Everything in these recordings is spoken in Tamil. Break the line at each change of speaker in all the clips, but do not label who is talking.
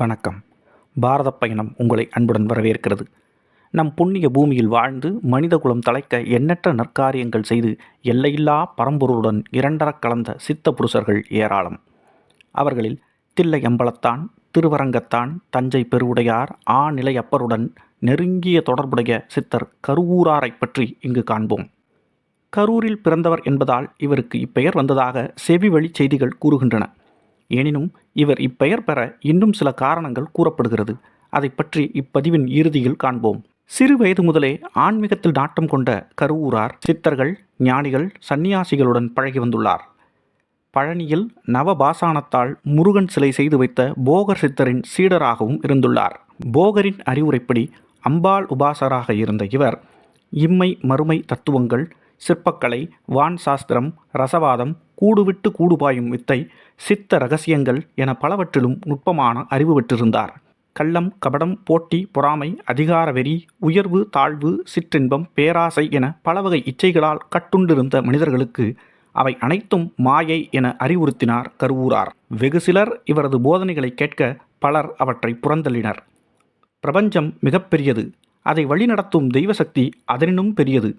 வணக்கம். பாரத பயணம் உங்களை அன்புடன் வரவேற்கிறது. நம் புண்ணிய பூமியில் வாழ்ந்து மனிதகுலம் தலைக்க எண்ணற்ற நற்காரியங்கள் செய்து எல்லையில்லா பரம்பொருளுடன் இரண்டரக் கலந்த சித்த புருஷர்கள் ஏராளம். அவர்களில் தில்லை அம்பலத்தான் திருவரங்கத்தான் தஞ்சை பெருவுடையார் ஆநிலை அப்பருடன் நெருங்கிய தொடர்புடைய சித்தர் கருவூராரை பற்றி இங்கு காண்போம். கரூரில் பிறந்தவர் என்பதால் இவருக்கு இப்பெயர் வந்ததாக செவிவழி செய்திகள் கூறுகின்றன. எனினும் இவர் இப்பெயர் பெற இன்னும் சில காரணங்கள் கூறப்படுகிறது. அதை பற்றி இப்பதிவின் இறுதியில் காண்போம். சிறு வயது முதலே ஆன்மீகத்தில் நாட்டம் கொண்ட கருவூரார் சித்தர்கள் ஞானிகள் சந்நியாசிகளுடன் பழகி வந்துள்ளார். பழனியில் நவபாசானத்தால் முருகன் சிலை செய்து வைத்த போகர் சித்தரின் சீடராகவும் இருந்துள்ளார். போகரின் அறிவுரைப்படி அம்பாள் உபாசராக இருந்த இவர் இம்மை மறுமை தத்துவங்கள் சிற்பக்கலை வான் சாஸ்திரம் ரசவாதம் கூடுவிட்டு கூடுபாயும் வித்தை சித்த ரகசியங்கள் என பலவற்றிலும் நுட்பமான அறிவு பெற்றிருந்தார். கள்ளம் கபடம் போட்டி பொறாமை அதிகார வெறி உயர்வு தாழ்வு சிற்றின்பம் பேராசை என பலவகை இச்சைகளால் கட்டுண்டிருந்த மனிதர்களுக்கு அவை அனைத்தும் மாயை என அறிவுறுத்தினார் கருவூரார். வெகு சிலர் இவரது போதனைகளை கேட்க பலர் அவற்றை புறந்தள்ளினர். பிரபஞ்சம் மிகப்பெரியது அதை வழிநடத்தும் தெய்வசக்தி அதனினும் பெரியது.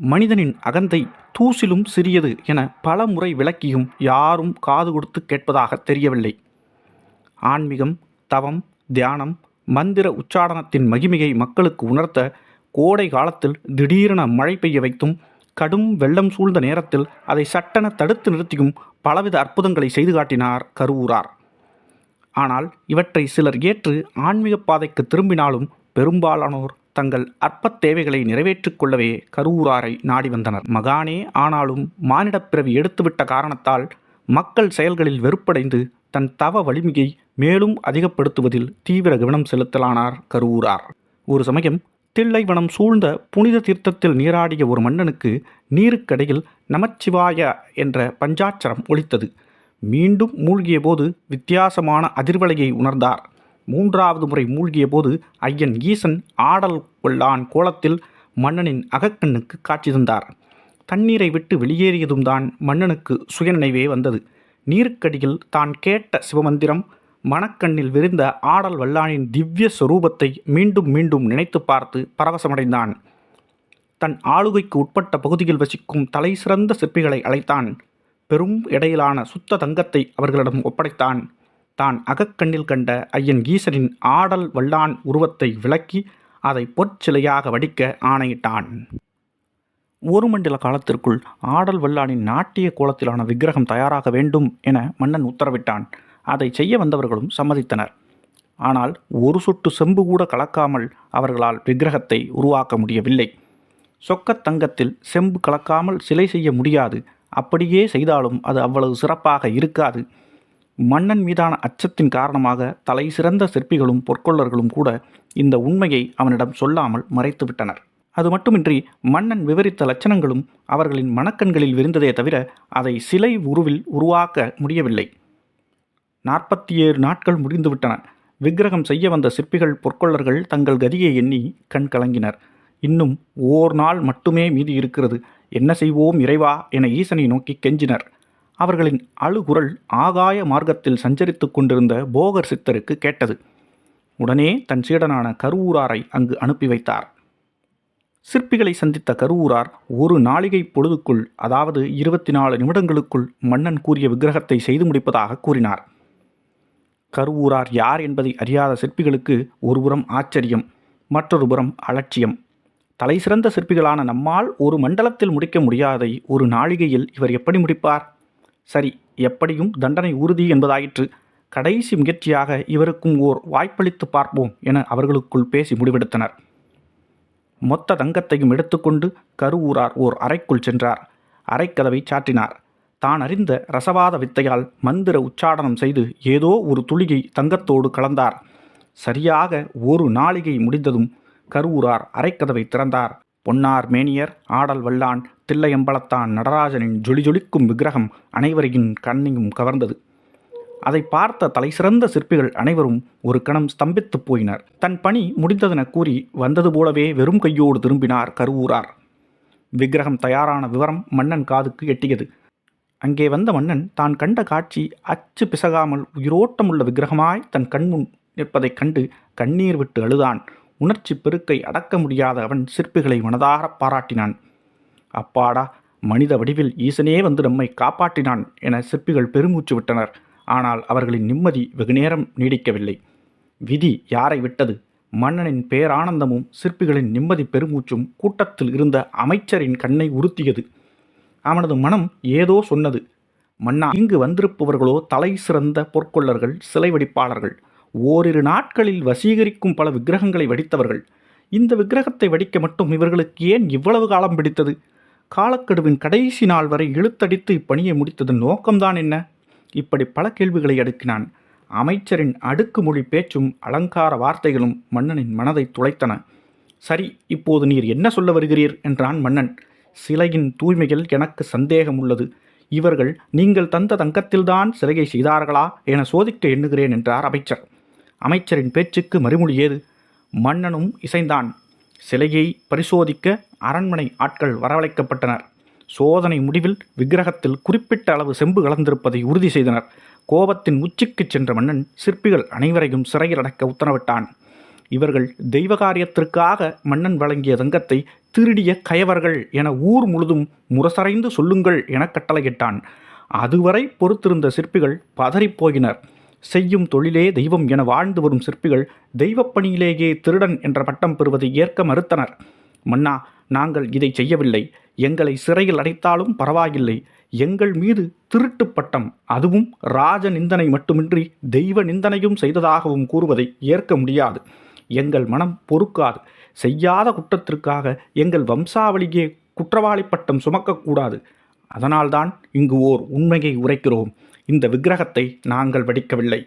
மனிதனின் அகந்தை தூசிலும் சிறியது என பல முறை விளக்கியும் யாரும் காது கொடுத்து கேட்பதாக தெரியவில்லை. ஆன்மீகம் தவம் தியானம் மந்திர உச்சாடனத்தின் மகிமையை மக்களுக்கு உணர்த்த கோடை காலத்தில் திடீரென மழை பெய்ய வைத்தும் கடும் வெள்ளம் சூழ்ந்த நேரத்தில் அதை சட்டென தடுத்து நிறுத்தியும் பலவித அற்புதங்களை செய்து காட்டினார் கருவூரார். ஆனால் இவற்றை சிலர் ஏற்று ஆன்மீக பாதைக்கு திரும்பினாலும் பெரும்பாலானோர் தங்கள் அற்பத் தேவைகளை நிறைவேற்றிக் கொள்ளவே கருவூராரை நாடி வந்தனர். மகானே ஆனாலும் மானிடப் பிறவி எடுத்துவிட்ட காரணத்தால் மக்கள் செயல்களில் வெறுப்படைந்து தன் தவ வலிமையை மேலும் அதிகப்படுத்துவதில் தீவிர கவனம் செலுத்தலானார் கருவூரார் ஒரு சமயம் தில்லைவனம் சூழ்ந்த புனித தீர்த்தத்தில் நீராடிய ஒரு மன்னனுக்கு நீருக்கடையில் நமச்சிவாய என்ற பஞ்சாட்சரம் ஒலித்தது. மீண்டும் மூழ்கிய போது வித்தியாசமான அதிர்வலையை உணர்ந்தார். மூன்றாவது முறை மூழ்கிய போது ஐயன் ஈசன் ஆடல் கொள்ளான் கோலத்தில் மன்னனின் அகக்கண்ணுக்கு காட்சி தந்தார். தண்ணீரை விட்டு வெளியேறியதும் தான் மன்னனுக்கு சுயநினைவே வந்தது. நீருக்கடியில் தான் கேட்ட சிவமந்திரம் மணக்கண்ணில் விரிந்த ஆடல் வல்லானின் திவ்ய சொரூபத்தை மீண்டும் மீண்டும் நினைத்து பார்த்து பரவசமடைந்தான். தன் ஆளுகைக்கு உட்பட்ட பகுதியில் வசிக்கும் தலை சிறந்த சிற்பிகளை அழைத்தான். பெரும் இடையிலான சுத்த தங்கத்தை அவர்களிடம் ஒப்படைத்தான். தான் அகக்கண்ணில் கண்ட ஐயன் ஈசனின் ஆடல் வல்லான் உருவத்தை விளக்கி அதை பொற்சிலையாக வடிக்க ஆணையிட்டான். ஒரு மண்டல காலத்திற்குள் ஆடல் வல்லானின் நாட்டிய கோலத்திலான விக்கிரகம் தயாராக வேண்டும் என மன்னன் உத்தரவிட்டான். அதை செய்ய வந்தவர்களும் சம்மதித்தனர். ஆனால் ஒரு சொட்டு செம்பு கூட கலக்காமல் அவர்களால் விக்கிரகத்தை உருவாக்க முடியவில்லை. சொக்கத் தங்கத்தில் செம்பு கலக்காமல் சிலை செய்ய முடியாது. அப்படியே செய்தாலும் அது அவ்வளவு சிறப்பாக இருக்காது. மன்னன் மீதான அச்சத்தின் காரணமாக தலை சிறந்த சிற்பிகளும் பொற்கொள்ளர்களும் கூட இந்த உண்மையை அவனிடம் சொல்லாமல் மறைத்துவிட்டனர் அது மட்டுமின்றி மன்னன் விவரித்த லட்சணங்களும் அவர்களின் மனக்கண்களில் விரிந்ததே தவிர அதை சிலை உருவில் உருவாக்க முடியவில்லை. நாற்பத்தி ஏழு நாட்கள் முடிந்துவிட்டன. விக்கிரகம் செய்ய வந்த சிற்பிகள் பொற்கொள்ளர்கள் தங்கள் கதியை எண்ணி கண் கலங்கினர். இன்னும் ஓர் நாள் மட்டுமே மீதி இருக்கிறது. என்ன செய்வோம் இறைவா? என ஈசனை நோக்கி கெஞ்சினர். அவர்களின் அழுகுரல் ஆகாய மார்க்கத்தில் சஞ்சரித்து கொண்டிருந்த போகர் சித்தருக்கு கேட்டது. உடனே தன் சீடனான கருவூராரை அங்கு அனுப்பி வைத்தார். சிற்பிகளை சந்தித்த கருவூரார் ஒரு நாளிகை பொழுதுக்குள் அதாவது இருபத்தி நாலு நிமிடங்களுக்குள் மன்னன் கூறிய விக்கிரகத்தை செய்து முடிப்பதாக கூறினார். கருவூரார் யார் என்பதை அறியாத சிற்பிகளுக்கு ஒருபுறம் ஆச்சரியம் மற்றொரு புறம் அலட்சியம். தலை சிறந்த சிற்பிகளான நம்மால் ஒரு மண்டலத்தில் முடிக்க முடியாதை ஒரு நாளிகையில் இவர் எப்படி முடிப்பார்? சரி எப்படியும் தண்டனை உறுதி என்பதாயிற்று. கடைசி முயற்சியாக இவருக்கும் ஓர் வாய்ப்பளித்து பார்ப்போம் என அவர்களுக்குள் பேசி முடிவெடுத்தனர். மொத்த தங்கத்தையும் எடுத்துக்கொண்டு கருவூரார் ஓர் அறைக்குள் சென்றார். அறைக்கதவை சாற்றினார். தான் அறிந்த ரசவாத வித்தையால் மந்திர உச்சாடனம் செய்து ஏதோ ஒரு துளியை தங்கத்தோடு கலந்தார். சரியாக ஒரு நாளிகை முடிந்ததும் கருவூரார் அரைக்கதவை திறந்தார். பொன்னார் மேனியர் ஆடல் வல்லான் தில்லையம்பலத்தான் நடராஜனின் ஜொலி ஜொலிக்கும் விக்கிரகம் அனைவரையும் கண்ணையும் கவர்ந்தது. அதை பார்த்த தலைசிறந்த சிற்பிகள் அனைவரும் ஒரு கணம் ஸ்தம்பித்துப் போயினர். தன் பணி முடிந்ததென கூறி வந்தது போலவே வெறும் கையோடு திரும்பினார் கருவூரார். விக்கிரகம் தயாரான விவரம் மன்னன் காதுக்கு எட்டியது. அங்கே வந்த மன்னன் தான் கண்ட காட்சி அச்சு பிசகாமல் உயிரோட்டமுள்ள விக்கிரகமாய் தன் கண்முன் நிற்பதைக் கண்டு கண்ணீர் விட்டு அழுதான். உணர்ச்சி பெருக்கை அடக்க முடியாத அவன் சிற்பிகளை மனதாரப் பாராட்டினான். அப்பாடா மனித வடிவில் ஈசனே வந்து நம்மை காப்பாற்றினான் என சிற்பிகள் பெருமூச்சு விட்டனர். ஆனால் அவர்களின் நிம்மதி வெகுநேரம் நீடிக்கவில்லை. விதி யாரை விட்டது? மன்னனின் பேரானந்தமும் சிற்பிகளின் நிம்மதி பெருமூச்சும் கூட்டத்தில் இருந்த அமைச்சரின் கண்ணை உறுத்தியது. அவனது மனம் ஏதோ சொன்னது. மன்னா இங்கு வந்திருப்பவர்களோ தலை சிறந்த பொற்கொள்ளர்கள் சிலை வடிப்பாளர்கள். ஓரிரு நாட்களில் வசீகரிக்கும் பல விக்கிரகங்களை வடித்தவர்கள். இந்த விக்கிரகத்தை வடிக்க மட்டும் இவர்களுக்கு ஏன் இவ்வளவு காலம் பிடித்தது? காலக்கெடுவின் கடைசி நாள் வரை இழுத்தடித்து இப்பணியை முடித்ததன் நோக்கம்தான் என்ன? இப்படி பல கேள்விகளை அடுக்கினான். அமைச்சரின் அடுக்குமொழி பேச்சும் அலங்கார வார்த்தைகளும் மன்னனின் மனதை துளைத்தன. சரி இப்போது நீர் என்ன சொல்ல வருகிறீர்? என்றான் மன்னன். சிலையின் தூய்மையில் எனக்கு சந்தேகம் உள்ளது இவர்கள் நீங்கள் தந்த தங்கத்தில்தான் சிலையை செய்தார்களா? என சோதிக்க எண்ணுகிறேன் என்றார் அமைச்சர். அமைச்சரின் பேச்சுக்கு மறுமொழி ஏது? மன்னனும் இசைந்தான். சிலையை பரிசோதிக்க அரண்மனை ஆட்கள் வரவழைக்கப்பட்டனர். சோதனை முடிவில் விக்கிரகத்தில் குறிப்பிட்ட அளவு செம்பு கலந்திருப்பதை உறுதி செய்தனர். கோபத்தின் உச்சிக்கு சென்ற மன்னன் சிற்பிகள் அனைவரையும் சிறையில் அடைக்க உத்தரவிட்டான். இவர்கள் தெய்வ காரியத்திற்காக மன்னன் வழங்கிய தங்கத்தை திருடிய கயவர்கள் என ஊர் முழுதும் முரசறைந்து சொல்லுங்கள் என கட்டளையிட்டான். அதுவரை பொறுத்திருந்த சிற்பிகள் பதறிப்போயினர். செய்யும் தொழிலே தெய்வம் என வாழ்ந்து வரும் சிற்பிகள் தெய்வப் பணியிலேயே திருடன் என்ற பட்டம் பெறுவதை ஏற்க மறுத்தனர். மன்னா நாங்கள் இதை செய்யவில்லை. எங்களை சிறையில் அடைத்தாலும் பரவாயில்லை. எங்கள் மீது திருட்டு பட்டம் அதுவும் ராஜ நிந்தனை மட்டுமின்றி தெய்வ நிந்தனையும் செய்ததாகவும் கூறுவதை ஏற்க முடியாது. எங்கள் மனம் பொறுக்காது. செய்யாத குற்றத்திற்காக எங்கள் வம்சாவளியே குற்றவாளி பட்டம் சுமக்கக்கூடாது அதனால்தான் இங்கு ஓர் உண்மையை உரைக்கிறோம். இந்த விக்கிரகத்தை நாங்கள் வடிக்கவில்லை.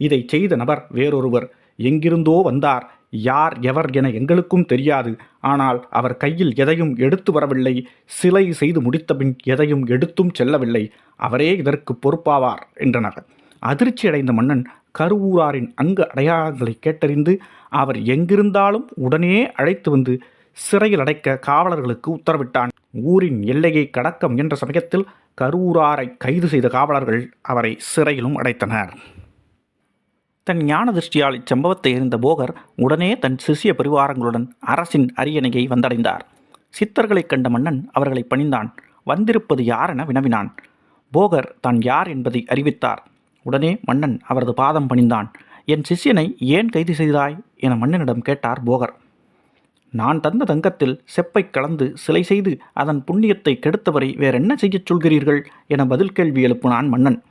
இதை செய்த நபர் வேறொருவர். எங்கிருந்தோ வந்தார். யார் எவர் என எங்களுக்கும் தெரியாது. ஆனால் அவர் கையில் எதையும் எடுத்து வரவில்லை. சிலை செய்து முடித்தபின் எதையும் எடுத்தும் செல்லவில்லை. அவரே இதற்கு பொறுப்பாவார் என்றனர். அதிர்ச்சியடைந்த மன்னன் கருவூராரின் அங்கு அடையாளங்களை கேட்டறிந்து அவர் எங்கிருந்தாலும் உடனே அழைத்து வந்து சிறையில் அடைக்க காவலர்களுக்கு உத்தரவிட்டான். ஊரின் எல்லையை கடக்க முயன்ற சமயத்தில் கருவூராரை கைது செய்த காவலர்கள் அவரை சிறையிலும் அடைத்தனர். தன் ஞான திருஷ்டியால் இச்சம்பவத்தை அறிந்த போகர் உடனே தன் சிசிய பரிவாரங்களுடன் அரசின் அரியணையை வந்தடைந்தார். சித்தர்களைக் கண்ட மன்னன் அவர்களை பணிந்தான். வந்திருப்பது யார் என வினவினான். போகர் தான் யார் என்பதை அறிவித்தார். உடனே மன்னன் அவரது பாதம் பணிந்தான். என் சிஷ்யனை ஏன் கைது செய்தாய்? என மன்னனிடம் கேட்டார் போகர். நான் தந்த தங்கத்தில் செப்பை கலந்து சிலை செய்து அதன் புண்ணியத்தை கெடுத்தவரை வேறென்ன செய்யச் சொல்கிறீர்கள்? என பதில் கேள்வி எழுப்பினான் மன்னன்.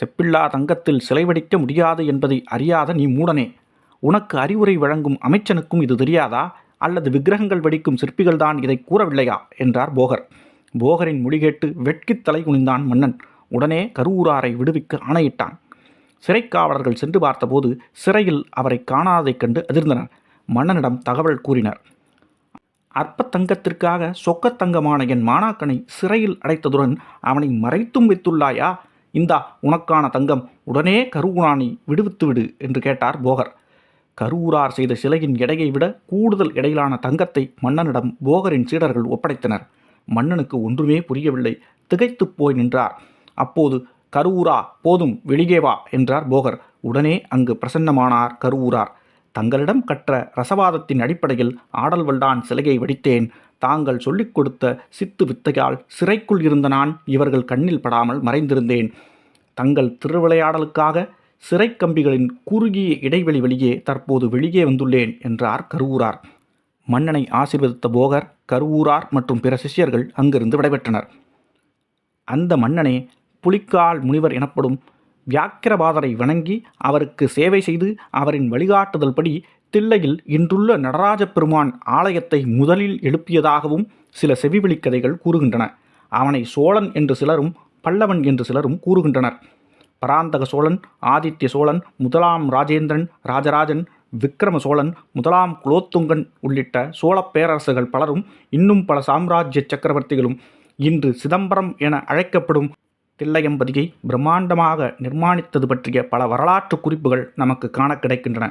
செப்பில்லா தங்கத்தில் சிலை வடிக்க முடியாது என்பதை அறியாத நீ மூடனே. உனக்கு அறிவுரை வழங்கும் அமைச்சனுக்கும் இது தெரியாதா? அல்லது விக்கிரகங்கள் வடிக்கும் சிற்பிகள்தான் இதை கூறவில்லையா? என்றார் போகர். போகரின் மொழி கேட்டு வெட்கித் தலை குனிந்தான் மன்னன். உடனே கருவூராரை விடுவிக்க ஆணையிட்டான். சிறைக்காவலர்கள் சென்று பார்த்தபோது சிறையில் அவரை காணாதைக் கண்டு அதிர்ந்தனர். மன்னனிடம் தகவல் கூறினர். அற்பத்தங்கத்திற்காக சொக்கத்தங்கமான என் மாணாக்கனை சிறையில் அடைத்ததுடன் அவனை மறைத்தும் வைத்துள்ளாயா? இந்தா உனக்கான தங்கம். உடனே கருவூராணி விடுவித்து விடு என்று கேட்டார் போகர். கருவூரார் செய்த சிலையின் எடையை விட கூடுதல் எடையிலான தங்கத்தை மன்னனிடம் போகரின் சீடர்கள் ஒப்படைத்தனர். மன்னனுக்கு ஒன்றுமே புரியவில்லை. திகைத்துப் போய் நின்றார். அப்போது கருவூரா போதும் வெளியே வா என்றார் போகர். உடனே அங்கு பிரசன்னமானார் கருவூரார். தங்களிடம் கற்ற ரசவாதத்தின் அடிப்படையில் ஆடல் வல்லான் சிலையை வடித்தேன். தாங்கள் சொல்லிக் கொடுத்த சித்து வித்தையால் சிறைக்குள் இருந்த நான் இவர்கள் கண்ணில் படாமல் மறைந்திருந்தேன். தங்கள் திருவிளையாடலுக்காக சிறை கம்பிகளின் குறுகிய இடைவெளி வழியே தற்போது வெளியே வந்துள்ளேன் என்றார் கருவூரார். மன்னனை ஆசீர்வதித்த போகர் கருவூரார் மற்றும் பிற சிஷ்யர்கள் அங்கிருந்து விடைபெற்றனர். அந்த மன்னனே புலிக்கால் முனிவர் எனப்படும் வியாக்கிரபாதரை வணங்கி அவருக்கு சேவை செய்து அவரின் வழிகாட்டுதல்படி தில்லையில் இன்றுள்ள நடராஜ பெருமான் ஆலயத்தை முதலில் எழுப்பியதாகவும் சில செவிவெளி கதைகள் கூறுகின்றன. அவனை சோழன் என்று சிலரும் பல்லவன் என்று சிலரும் கூறுகின்றனர். பராந்தக சோழன் ஆதித்ய சோழன் முதலாம் ராஜேந்திரன் ராஜராஜன் விக்ரம சோழன் முதலாம் குலோத்துங்கன் உள்ளிட்ட சோழப் பேரரசுகள் பலரும் இன்னும் பல சாம்ராஜ்ய சக்கரவர்த்திகளும் இன்று சிதம்பரம் என அழைக்கப்படும் தில்லையம்பதியை பிரம்மாண்டமாக நிர்மாணித்தது பற்றிய பல வரலாற்று குறிப்புகள் நமக்கு காண கிடைக்கின்றன.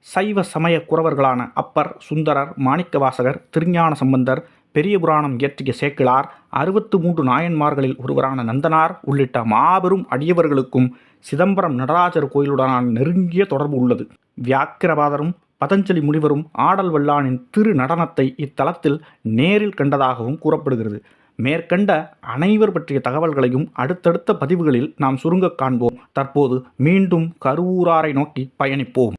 சைவ சமய குறவர்களான அப்பர் சுந்தரர் மாணிக்கவாசகர் திருஞான சம்பந்தர் பெரிய புராணம் இயற்றிய சேக்கிழார் அறுபத்து மூன்று நாயன்மார்களில் ஒருவரான நந்தனார் உள்ளிட்ட மாபெரும் அடியவர்களுக்கும் சிதம்பரம் நடராஜர் கோயிலுடனான நெருங்கிய தொடர்பு உள்ளது. வியாக்கிரபாதரும் பதஞ்சலி முனிவரும் ஆடல் வல்லானின் திரு நடனத்தை இத்தலத்தில் நேரில் கண்டதாகவும் கூறப்படுகிறது. மேற்கண்ட அனைவர் பற்றிய தகவல்களையும் அடுத்தடுத்த பதிவுகளில் நாம் சுருங்கக் காண்போம். தற்போது மீண்டும் கருவூராரை நோக்கி பயணிப்போம்.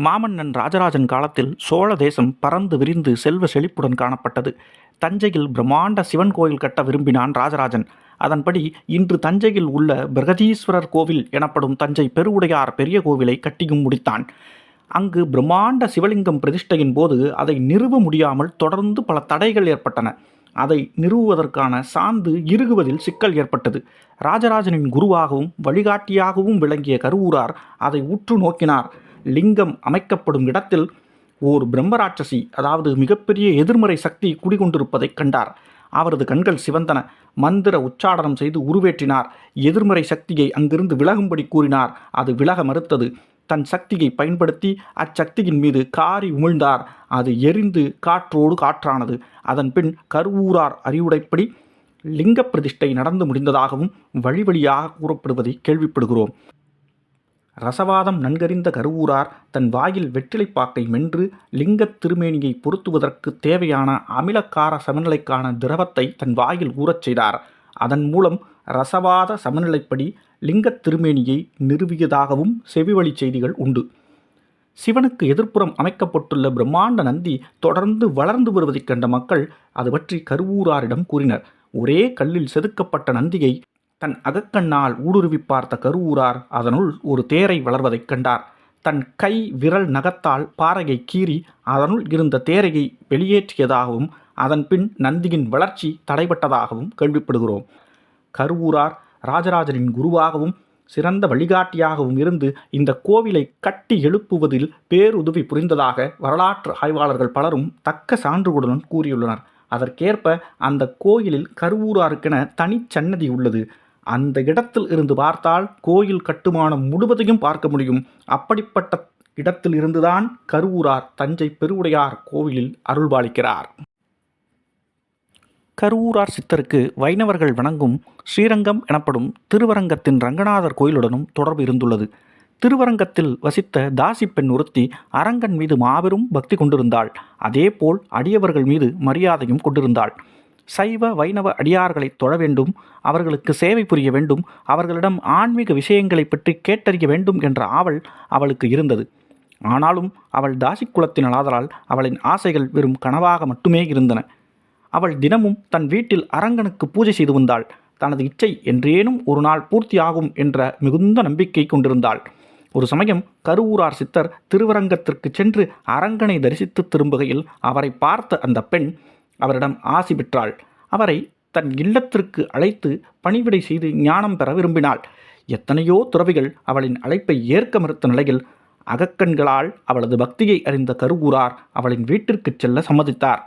மாமன்னன் ராஜராஜன் காலத்தில் சோழ தேசம் பறந்து விரிந்து செல்வ செழிப்புடன் காணப்பட்டது. தஞ்சையில் பிரம்மாண்ட சிவன் கோயில் கட்ட விரும்பினான் ராஜராஜன். அதன்படி இன்று தஞ்சையில் உள்ள பிரகதீஸ்வரர் கோவில் எனப்படும் தஞ்சை பெருவுடையார் பெரிய கோவிலை கட்டியும் முடித்தான். அங்கு பிரம்மாண்ட சிவலிங்கம் பிரதிஷ்டையின் போது அதை நிறுவ முடியாமல் தொடர்ந்து பல தடைகள் ஏற்பட்டன. அதை நிறுவுவதற்கான சாந்து இறுகுவதில் சிக்கல் ஏற்பட்டது. ராஜராஜனின் குருவாகவும் வழிகாட்டியாகவும் விளங்கிய கருவூரார் அதை உற்று நோக்கினார். லிங்கம் அமைக்கப்படும் இடத்தில் ஓர் பிரம்மராட்சசி அதாவது மிகப்பெரிய எதிர்மறை சக்தி குடிகொண்டிருப்பதைக் கண்டார். அவரது கண்கள் சிவந்தன. மந்திர உச்சாடனம் செய்து உருவேற்றினார். எதிர்மறை சக்தியை அங்கிருந்து விலகும்படி கூறினார். அது விலக மறுத்தது. தன் சக்தியை பயன்படுத்தி அச்சக்தியின் மீது காரி உமிழ்ந்தார். அது எரிந்து காற்றோடு காற்றானது. அதன் பின் கருவூரார் அறிவுடைப்படி லிங்க பிரதிஷ்டை நடந்து முடிந்ததாகவும் வழி வழியாக கூறப்படுவதை கேள்விப்படுகிறோம். ரசவாதம் நன்கறிந்த கருவூரார் தன் வாயில் வெற்றிலைப்பாக்கை மென்று லிங்கத் திருமேனியை பொருத்துவதற்கு தேவையான அமிலக்கார சமநிலைக்கான திரவத்தை தன் வாயில் ஊறச் செய்தார். அதன் மூலம் ரசவாத சமநிலைப்படி லிங்கத் திருமேனியை நிறுவியதாகவும் செவிவழி செய்திகள் உண்டு. சிவனுக்கு எதிர்ப்புறம் அமைக்கப்பட்டுள்ள பிரம்மாண்ட நந்தி தொடர்ந்து வளர்ந்து வருவதைக் கண்ட மக்கள் அது பற்றி கருவூராரிடம் கூறினர். ஒரே கல்லில் செதுக்கப்பட்ட நந்தியை தன் அகக்கண்ணால் ஊடுருவி பார்த்த கருவூரார் அதனுள் ஒரு தேரை வளர்வதைக் கண்டார். தன் கை விரல் நகத்தால் பாறையை கீறி அதனுள் இருந்த தேரையை வெளியேற்றியதாகவும் அதன் பின் நந்தியின் வளர்ச்சி தடைபட்டதாகவும் கேள்விப்படுகிறோம். கருவூரார் ராஜராஜனின் குருவாகவும் சிறந்த வழிகாட்டியாகவும் இருந்து இந்த கோவிலை கட்டி எழுப்புவதில் பேருதவி புரிந்ததாக வரலாற்று ஆய்வாளர்கள் பலரும் தக்க சான்றுகளுடன் கூறியுள்ளனர். அதற்கேற்ப அந்த கோயிலில் கருவூராருக்கென தனிச்சன்னதி உள்ளது. அந்த இடத்தில் இருந்து பார்த்தால் கோயில் கட்டுமானம் முழுவதையும் பார்க்க முடியும். அப்படிப்பட்ட இடத்தில் இருந்துதான் கருவூரார் தஞ்சை பெருவுடையார் கோவிலில் அருள்பாலிக்கிறார் கருவூரார் சித்தருக்கு வைணவர்கள் வணங்கும் ஸ்ரீரங்கம் எனப்படும் திருவரங்கத்தின் ரங்கநாதர் கோயிலுடனும் தொடர்பு இருந்துள்ளது. திருவரங்கத்தில் வசித்த தாசி பெண் ஒருத்தி அரங்கன் மீது மாபெரும் பக்தி கொண்டிருந்தாள். அதேபோல் அடியவர்கள் மீது மரியாதையும் கொண்டிருந்தாள். சைவ வைணவ அடியார்களை தொழ வேண்டும் அவர்களுக்கு சேவை புரிய வேண்டும் அவர்களிடம் ஆன்மீக விஷயங்களை பற்றி கேட்டறிய வேண்டும் என்ற ஆவல் அவளுக்கு இருந்தது. ஆனாலும் அவள் தாசி குலத்தினலாதலால் அவளின் ஆசைகள் வெறும் கனவாக மட்டுமே இருந்தன. அவள் தினமும் தன் வீட்டில் அரங்கனுக்கு பூஜை செய்து வந்தாள். தனது இச்சை என்றேனும் ஒரு நாள் பூர்த்தியாகும் என்ற மிகுந்த நம்பிக்கை கொண்டிருந்தாள். ஒரு சமயம் கருவூரார் சித்தர் திருவரங்கத்திற்கு சென்று அரங்கனை தரிசித்து திரும்புகையில் அவரை பார்த்த அந்த பெண் அவரிடம் ஆசி பெற்றாள். அவரை தன் இல்லத்திற்கு அழைத்து பணிவிடை செய்து ஞானம் பெற விரும்பினாள். எத்தனையோ துறவிகள் அவளின் அழைப்பை ஏற்க மறுத்த நிலையில் அகக்கண்களால் அவளது பக்தியை அறிந்த கருவூரார் அவளின் வீட்டிற்கு செல்ல சம்மதித்தார்.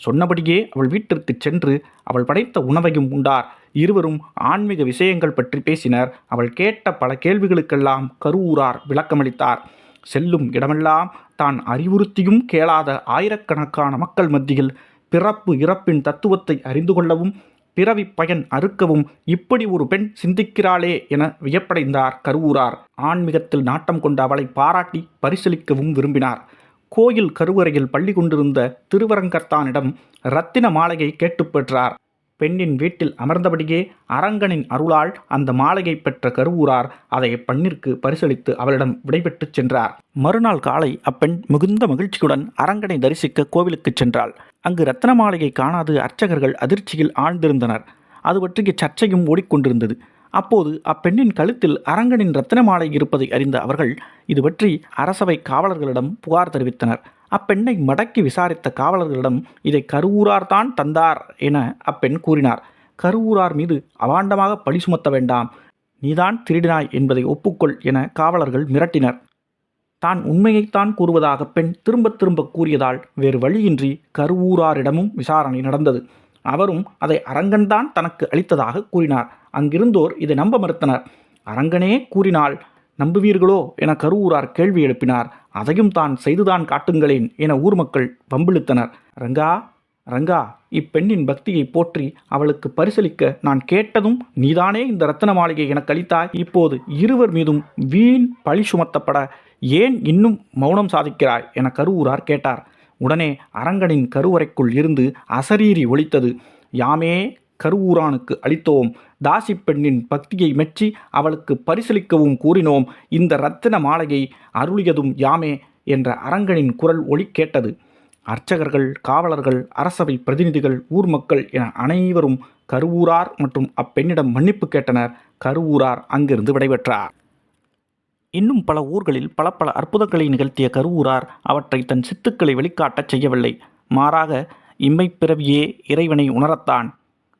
சொன்னபடியே அவள் வீட்டிற்கு சென்று அவள் படைத்த உணவையும் உண்டார். இருவரும் ஆன்மீக விஷயங்கள் பற்றி பேசினர். அவள் கேட்ட பல கேள்விகளுக்கெல்லாம் கருவூரார் விளக்கமளித்தார். செல்லும் இடமெல்லாம் தான் அறிவுறுத்தியும் கேளாத ஆயிரக்கணக்கான மக்கள் மத்தியில் பிறப்பு இறப்பின் தத்துவத்தை அறிந்து கொள்ளவும் பிறவி பயன் அறுக்கவும் இப்படி ஒரு பெண் சிந்திக்கிறாளே என வியப்படைந்தார் கருவூரார். ஆன்மீகத்தில் நாட்டம் கொண்ட அவளை பாராட்டி பரிசீலிக்கவும் விரும்பினார். கோயில் கருவறையில் பள்ளி கொண்டிருந்த திருவரங்கத்தானிடம் ரத்தின மாலையை கேட்டுப் பெற்றார். பெண்ணின் வீட்டில் அமர்ந்தபடியே அரங்கனின் அருளால் அந்த மாலையை பெற்ற கருவூரார் அதை பெண்ணிற்கு பரிசளித்து அவளிடம் விடைபெற்றுச் சென்றார். மறுநாள் காலை அப்பெண் மிகுந்த மகிழ்ச்சியுடன் அரங்கனை தரிசிக்க கோவிலுக்குச் சென்றாள். அங்கு ரத்தின காணாது அர்ச்சகர்கள் அதிர்ச்சியில் ஆழ்ந்திருந்தனர். அது பற்றிய சர்ச்சையும் ஓடிக்கொண்டிருந்தது. அப்போது அப்பெண்ணின் கழுத்தில் அரங்கனின் ரத்தின மாலை இருப்பதை அறிந்த அவர்கள் இது பற்றி அரசவை காவலர்களிடம் புகார் தெரிவித்தனர். அப்பெண்ணை மடக்கி விசாரித்த காவலர்களிடம் இதை கருவூரார் தான் தந்தார் என அப்பெண் கூறினார். கருவூரார் மீது அவாண்டமாக பழி சுமத்த வேண்டாம். நீதான் திருடினாய் என்பதை ஒப்புக்கொள் என காவலர்கள் மிரட்டினர். தான் உண்மையைத்தான் கூறுவதாக பெண் திரும்ப திரும்ப கூறியதால் வேறு வழியின்றி கருவூராரிடமும் விசாரணை நடந்தது. அவரும் அதை அரங்கன்தான் தனக்கு அளித்ததாக கூறினார். அங்கிருந்தோர் இதை நம்ப மறுத்தனர். அரங்கனே கூறினால் நம்புவீர்களோ என கருவூரார் கேள்வி எழுப்பினார். அதையும் தான் செய்துதான் காட்டுங்களேன் என ஊர் மக்கள் வம்பிழுத்தனர். ரங்கா ரங்கா இப்பெண்ணின் பக்தியை போற்றி அவளுக்கு பரிசளிக்க நான் கேட்டதும் நீதானே இந்த ரத்தன மாளிகை எனக்கு அளித்தாய் இப்போது இருவர் மீதும் வீண் பழி சுமத்தப்பட ஏன் இன்னும் மௌனம் சாதிக்கிறாய்? என கருவூரார் கேட்டார். உடனே அரங்கனின் கருவறைக்குள் இருந்து அசரீரி ஒழித்தது யாமே கருவூரானுக்கு அளித்தோம். தாசி பெண்ணின் பக்தியை மெச்சி அவளுக்கு பரிசளிக்கவும் கூறினோம். இந்த ரத்தின மாலையை அருளியதும் யாமே என்ற அரங்கனின் குரல் ஒளி கேட்டது. அர்ச்சகர்கள் காவலர்கள் அரசவை பிரதிநிதிகள் ஊர் மக்கள் என அனைவரும் கருவூரார் மற்றும் அப்பெண்ணிடம் மன்னிப்பு கேட்டனர். கருவூரார் அங்கிருந்து விடைபெற்றார். இன்னும் பல ஊர்களில் பல பல அற்புதங்களை நிகழ்த்திய கருவூரார் அவற்றை தன் சித்துக்களை வெளிக்காட்டச் செய்யவில்லை. மாறாக இம்மைப்பிறவியே இறைவனை உணரத்தான்.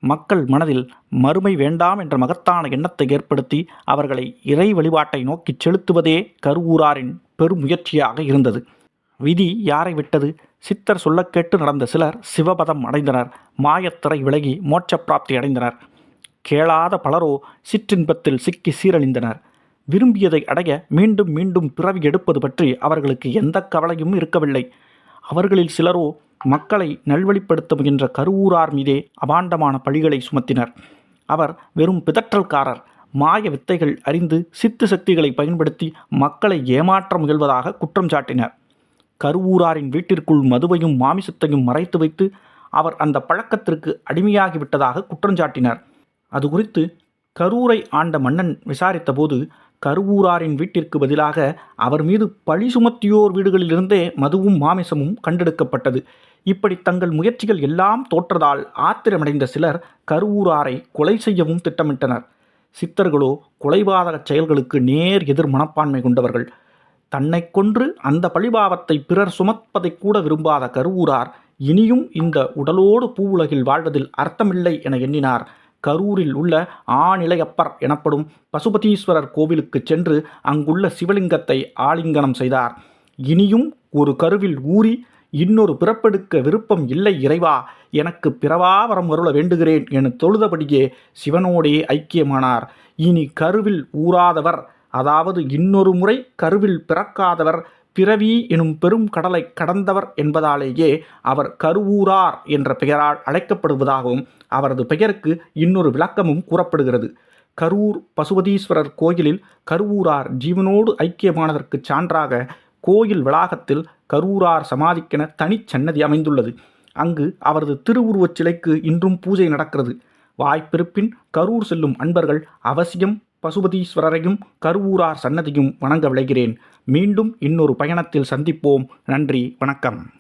மக்கள் மனதில் மறுமை வேண்டாம் என்ற மகத்தான எண்ணத்தை ஏற்படுத்தி அவர்களை இறை வழிபாட்டை நோக்கிச் செலுத்துவதே கருவூராரின் பெருமுயற்சியாக இருந்தது. விதி யாரை விட்டது? சித்தர் சொல்லக் கேட்டு நடந்த சிலர் சிவபதம் அடைந்தனர். மாயத்திரை விலகி மோட்ச பிராப்தி அடைந்தனர். கேளாத பலரோ சிற்றின்பத்தில் சிக்கி சீரழிந்தனர். விரும்பியதை அடைய மீண்டும் மீண்டும் பிறவி எடுப்பது பற்றி அவர்களுக்கு எந்த கவலையும் இருக்கவில்லை. அவர்களில் சிலரோ மக்களை நல்வழிப்படுத்த முயன்ற கருவூரார் மீதே அபாண்டமான பழிகளை சுமத்தினர். அவர் வெறும் பிதற்றல்காரர். மாய வித்தைகள் அறிந்து சித்து சக்திகளை பயன்படுத்தி மக்களை ஏமாற்ற முயல்வதாக குற்றம் சாட்டினர். கருவூராரின் வீட்டிற்குள் மதுவையும் மாமிசத்தையும் மறைத்து வைத்து அவர் அந்த பழக்கத்திற்கு அடிமையாகிவிட்டதாக குற்றஞ்சாட்டினர் அது குறித்து கரூரை ஆண்ட மன்னன் விசாரித்தபோது கருவூராரின் வீட்டிற்கு பதிலாக அவர் மீது பழி சுமத்தியோர் வீடுகளிலிருந்தே மதுவும் மாமிசமும் கண்டெடுக்கப்பட்டது. இப்படி தங்கள் முயற்சிகள் எல்லாம் தோற்றதால் ஆத்திரமடைந்த சிலர் கருவூராரை கொலை செய்யவும் திட்டமிட்டனர். சித்தர்களோ கொலைபாதக செயல்களுக்கு நேர் எதிர் மனப்பான்மை கொண்டவர்கள். தன்னை கொன்று அந்த பழிபாவத்தை பிறர் சுமப்பதை கூட விரும்பாத கருவூரார் இனியும் இந்த உடலோடு பூவுலகில் வாழ்வதில் அர்த்தமில்லை என எண்ணினார். கரூரில் உள்ள ஆநிலையப்பர் எனப்படும் பசுபதீஸ்வரர் கோவிலுக்கு சென்று அங்குள்ள சிவலிங்கத்தை ஆலிங்கனம் செய்தார். இனியும் ஒரு கருவில் ஊறி இன்னொரு பிறப்பெடுக்க விருப்பம் இல்லை இறைவா எனக்கு பிறவா வரம் அருள வேண்டுகிறேன் என தொழுதபடியே சிவனோடே ஐக்கியமானார். இனி கருவில் ஊறாதவர் அதாவது இன்னொரு முறை கருவில் பிறக்காதவர் பிறவி எனும் பெரும் கடலை கடந்தவர் என்பதாலேயே அவர் கருவூரார் என்ற பெயரால் அழைக்கப்படுவதாகவும் அவரது பெயருக்கு இன்னொரு விளக்கமும் கூறப்படுகிறது. கரூர் பசுபதீஸ்வரர் கோயிலில் கருவூரார் ஜீவனோடு ஐக்கியமானதற்கு சான்றாக கோயில் வளாகத்தில் கரூரார் சமாதிக்கென தனிச்சன்னதி அமைந்துள்ளது. அங்கு அவரது திருவுருவச் சிலைக்கு இன்றும் பூஜை நடக்கிறது. வாய்ப்பிருப்பின் கரூர் செல்லும் அன்பர்கள் அவசியம் பசுபதீஸ்வரரையும் கருவூரார் சன்னதியும் வணங்க விளைகிறேன். மீண்டும் இன்னொரு பயணத்தில் சந்திப்போம். நன்றி வணக்கம்.